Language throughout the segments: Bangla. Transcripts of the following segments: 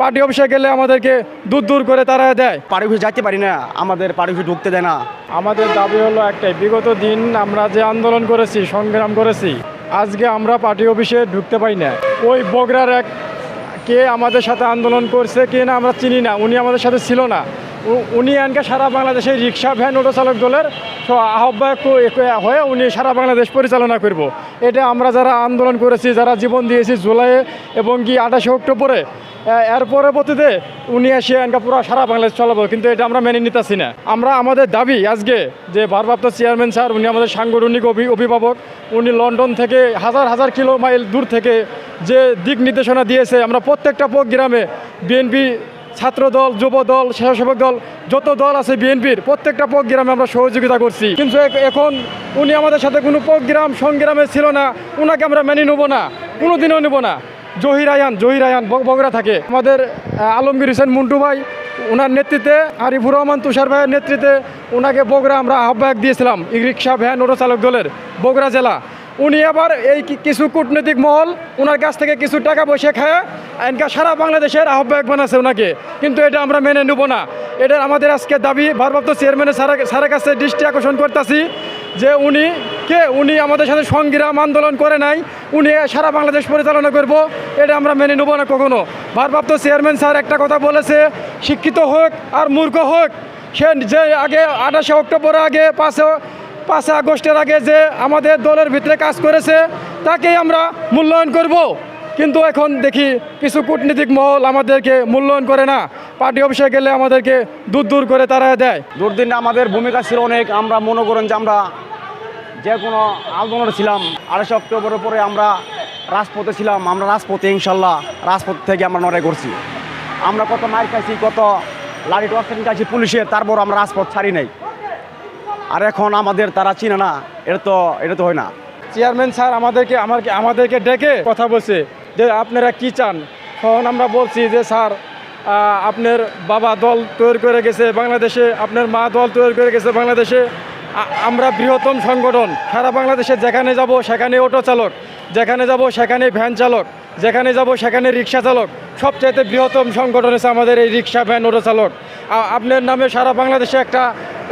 পার্টি অফিসে গেলে আমাদেরকে দূর দূর করে তারা দেয়। পার্টি অফিসে যাইতে পারি না আমাদের পার্টি অফিসে ঢুকতে দেয় না। আমাদের দাবি হলো একটাই বিগত দিন আমরা যে আন্দোলন করেছি সংগ্রাম করেছি আজকে আমরা পার্টি অফিসে ঢুকতে পাই না। ওই বগরার এক কে আমাদের সাথে আন্দোলন করছে কে না আমরা চিনি না উনি আমাদের সাথে ছিল না। উনি এনকে সারা বাংলাদেশে রিক্সা ভ্যান অটো চালক দলের আহ্বায়ক হয়ে উনি সারা বাংলাদেশ পরিচালনা করব। এটা আমরা যারা আন্দোলন করেছি যারা জীবন দিয়েছি জুলাইয়ে এবং কি আঠাশে অক্টোবরে এর পরবর্তীতে উনি এসে এনকা পুরো সারা বাংলাদেশ চলাবো, কিন্তু এটা আমরা মেনে নিতেছি না। আমরা আমাদের দাবি আজকে যে ভারপ্রাপ্ত চেয়ারম্যান স্যার, উনি আমাদের সাংগঠনিক অভি- অভিভাবক, উনি লন্ডন থেকে হাজার হাজার কিলো মাইল দূর থেকে যে দিক নির্দেশনা দিয়েছে, আমরা প্রত্যেকটা গ্রামে বিএনপি ছাত্র দল যুব দল স্বেচ্ছাসেবক দল, যত দল আছে বিএনপির প্রত্যেকটা গ্রামে আমরা সহযোগিতা করছি। কিন্তু এখন উনি আমাদের সাথে কোনো প্রোগ্রাম সংগ্রামে ছিল না ওনাকে আমরা মেনে নেব না, কোনোদিনও নেব না। জহির আয়ান জহির আয়ান থাকে। আমাদের আলমগীর হোসেন মন্টু ভাই ওনার নেতৃত্বে, আরিফুর রহমান তুষার ভাইয়ের নেতৃত্বে ওনাকে বগুড়া আমরা আহ্বায়ক দিয়েছিলাম রিক্সা ভ্যান অটো চালক দলের বগুড়া জেলা। উনি আবার এই কিছু কূটনৈতিক মহল ওনার কাছ থেকে কিছু টাকা পয়সা খায় এনকা সারা বাংলাদেশের আহ্বায়ক বানাচ্ছে ওনাকে কিন্তু এটা আমরা মেনে নেব না। এটা আমাদের আজকে দাবি, ভারপ্রাপ্ত চেয়ারম্যানের সারা স্যারের কাছে দৃষ্টি আকর্ষণ করতেছি যে উনি কে? উনি আমাদের সাথে সংগ্রাম আন্দোলন করে নাই। উনি সারা বাংলাদেশ পরিচালনা করব। এটা আমরা মেনে নেব না কখনো। ভারপ্রাপ্ত চেয়ারম্যান স্যার একটা কথা বলেছে, শিক্ষিত হোক আর মূর্খ হোক, সে যে আগে আঠাশে অক্টোবরের আগে পাঁচে পাঁচে আগস্টের আগে যে আমাদের দলের ভিতরে কাজ করেছে, তাকেই আমরা মূল্যায়ন করব। কিন্তু এখন দেখি কিছু কূটনীতিক মহল আমাদেরকে মূল্যায়ন করে না। পার্টি অফিসে গেলে আমাদেরকে দূর দূর করে তারা দেয়। দুর্দিন আমাদের ভূমিকা ছিল অনেক। আমরা মনে করেন যে আমরা যে কোনো আন্দোলনে ছিলাম, আড়াইশে অক্টোবরের পরে আমরা রাজপথে ছিলাম, আমরা রাজপথে ইনশাল্লাহ রাজপথ থেকে আমরা লড়াই করছি আমরা কত মার খাইছি, কত লাড়ি টর্চেন খাইছি পুলিশের তারপর আমরা রাজপথ ছাড়ি নাই। আর এখন আমাদের তারা চিনে না, এটা তো এটা তো হয় না। চেয়ারম্যান স্যার, আমাদেরকে, আমাকে, আমাদেরকে ডেকে কথা বলছে যে আপনারা কি চান? তখন আমরা বলছি যে স্যার আপনার বাবা দল তৈরি করে গেছে বাংলাদেশে, আপনার মা দল তৈরি করে গেছে বাংলাদেশে। আমরা বৃহত্তম সংগঠন। সারা বাংলাদেশে যেখানে যাব সেখানে অটো চালক, যেখানে যাব সেখানে ভ্যান চালক, যেখানে যাব সেখানে রিক্সা চালক। সবচাইতে বৃহত্তম সংগঠন হচ্ছে আমাদের এই রিক্সা, ভ্যান, অটো চালক। আপনার নামে সারা বাংলাদেশে একটা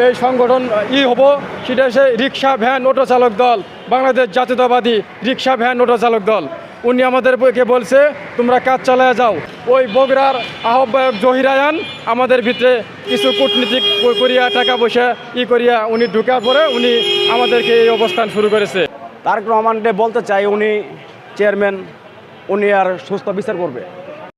এই সংগঠন ই হব, সেটা হচ্ছে রিক্সা, ভ্যান, অটো চালক দল, বাংলাদেশ জাতীয়তাবাদী রিক্সা, ভ্যান, অটো চালক দল। উনি আমাদের বইকে বলছে, তোমরা কাজ চালায় যাও। ওই বগরার আহ্বায়ক জহিরায়ান আমাদের ভিতরে কিছু কূটনীতিক করিয়া টাকা পয়সা ই করিয়া উনি ঢুকার পরে উনি আমাদেরকে এই অবস্থান শুরু করেছে। তারক রহমানকে বলতে চাই, উনি চেয়ারম্যান উনি আর সুস্থ বিচার করবে।